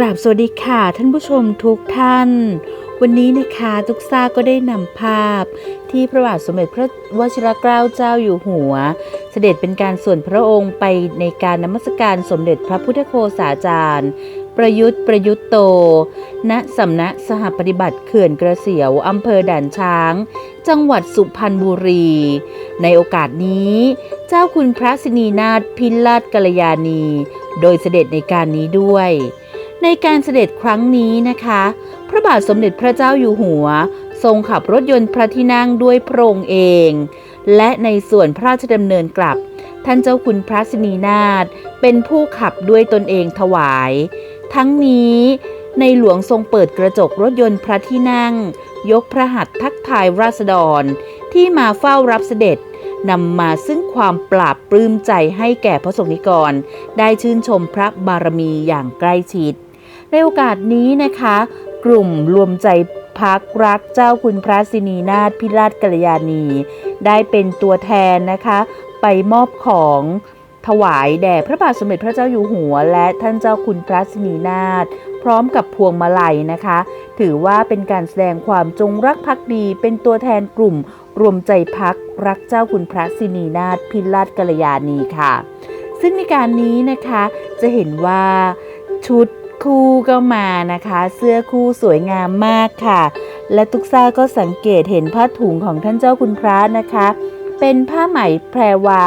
กราบสวัสดีค่ะท่านผู้ชมทุกท่าน วันนี้นะคะทุกซ่าก็ได้นำภาพ ที่พระบาทสมเด็จพระวชิรเกล้าเจ้าอยู่หัว เสด็จเป็นการส่วนพระองค์ไปในการนมัสการสมเด็จพระพุทธโฆษาจารย์ ประยุทธ์ประยุทธ์โต ณสำนักสหปฏิบัติเขื่อนกระเสียวอำเภอด่านช้าง จังหวัดสุพรรณบุรี ในโอกาสนี้ เจ้าคุณพระสินีนาถพิลาศกัลยาณี โดยเสด็จในการนี้ด้วย ในการเสด็จครั้งนี้นะคะ พระบาทสมเด็จพระเจ้าอยู่หัว ทรงขับรถยนต์พระที่นั่งด้วยพระองค์เอง และในส่วนพระราชดำเนินกลับ ท่านเจ้าคุณพระสินีนาถเป็นผู้ขับด้วยตนเองถวาย ทั้งนี้ในหลวงทรงเปิดกระจกรถยนต์พระที่นั่ง ยกพระหัตถ์ทักทายราษฎร ที่มาเฝ้ารับเสด็จนำมาซึ่งความปราบปลื้มใจให้แก่พระสงฆ์นิกร ได้ชื่นชมพระบารมีอย่างใกล้ชิด ในโอกาสนี้นะคะ กลุ่มรวมใจพักรักเจ้าคุณพระสินีนาถพิราชกัลยาณี ได้เป็นตัวแทนนะคะ ไปมอบของถวายแด่พระบาทสมเด็จพระเจ้าอยู่หัว และท่านเจ้าคุณพระสินีนาถพร้อมกับพวงมาลัยนะคะ ถือว่าเป็นการแสดงความจงรักภักดี เป็นตัวแทนกลุ่มรวมใจพักรักเจ้าคุณพระสินีนาถพิราชกัลยาณีค่ะ ซึ่งในการนี้นะคะจะเห็นว่าชุด คู่ก็มานะคะ เสื้อคู่สวยงามมากค่ะ และทุกซ่าก็สังเกตเห็นผ้าถุงของท่านเจ้าคุณพระนะคะ เป็นผ้าไหมแพรวา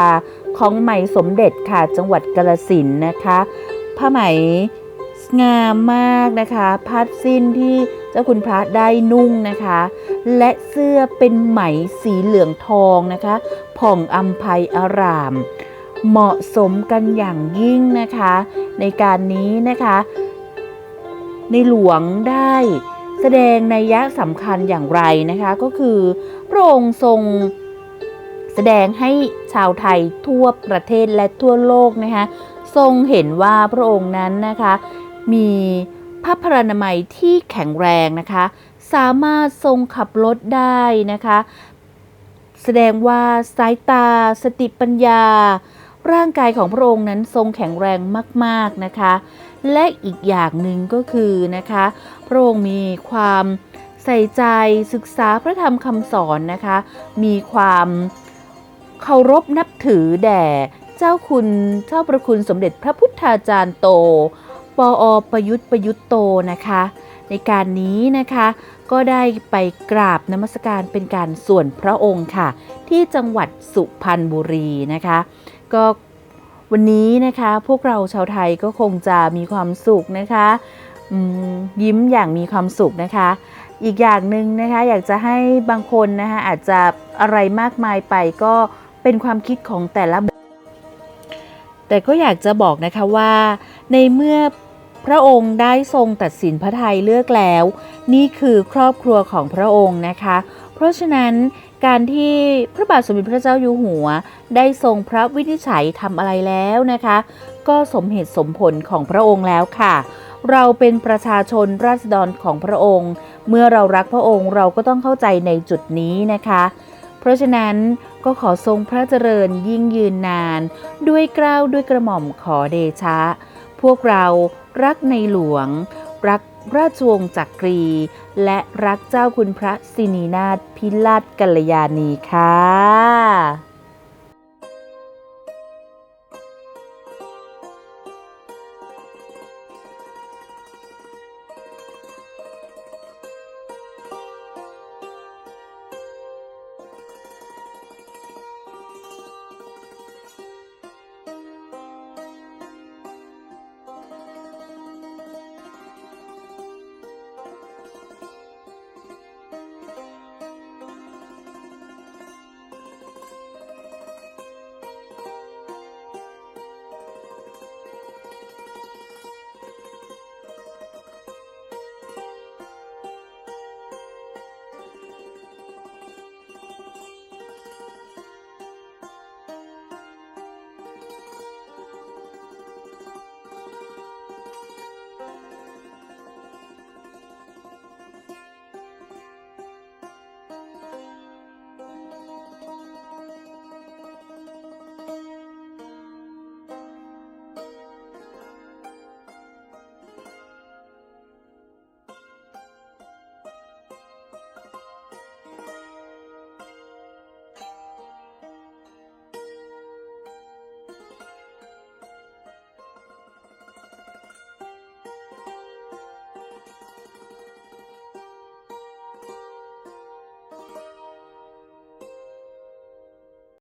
ของไหมสมเด็จค่ะจังหวัดกาฬสินนะคะ ผ้าไหมงามมากนะคะพัดสิ้นที่เจ้าคุณพระได้นุ่งนะคะ และเสื้อเป็นไหมสีเหลืองทองนะคะผ่องอัมภัยอาราม เหมาะสมกันอย่างยิ่งนะคะ ในการนี้นะคะ ในหลวงได้แสดงนัยะสำคัญอย่างไรนะคะก็คือพระองค์ทรงแสดงให้ชาวไทยทั่วประเทศและทั่วโลกนะคะทรงเห็นว่าพระองค์นั้นนะคะมีพระพรรณนามัยที่แข็งแรงนะคะ สามารถทรงขับรถได้นะคะ แสดงว่าสายตา สติปัญญา ร่างกายของพระองค์นั้นทรงแข็งแรงมาก ๆนะคะ และอีกอย่างหนึ่งก็คือนะคะพระองค์มีความใส่ใจศึกษาพระธรรมคำสอนนะคะ มีความเคารพนับถือแด่เจ้าคุณเจ้าประคุณสมเด็จพระพุทธาจารย์โต ปออประยุทธ์ประยุทธ์โตนะคะ ในการนี้นะคะก็ได้ไปกราบนมัสการเป็นการส่วนพระองค์ค่ะ ที่จังหวัดสุพรรณบุรีนะคะ ก็ วันนี้นะคะพวกเราชาวไทยก็คงจะมีความสุขนะคะยิ้มอย่างมีความสุขนะคะ อีกอย่างหนึ่งนะคะอยากจะให้บางคนนะคะอาจจะอะไรมากมายไปก็เป็นความคิดของแต่ละบุคคลแต่ก็อยากจะบอกนะคะว่า ในเมื่อพระองค์ได้ทรงตัดสินพระทัยเลือกแล้ว นี่คือครอบครัวของพระองค์นะคะ เพราะฉะนั้นการที่พระบาทสมเด็จพระเจ้าอยู่หัว ได้ทรงพระวินิจฉัยทำอะไรแล้วนะคะ ก็สมเหตุสมผลของพระองค์แล้วค่ะ เราเป็นประชาชนราษฎรของพระองค์ เมื่อเรารักพระองค์เราก็ต้องเข้าใจในจุดนี้นะคะ เพราะฉะนั้นก็ขอทรงพระเจริญยิ่งยืนนาน ด้วยเกล้าวด้วยกระหม่อมขอเดชะ พวกเรารักในหลวง รักราชวงศ์จักรี และรักเจ้าคุณพระสินีนาถพิราชกัลยาณีค่ะ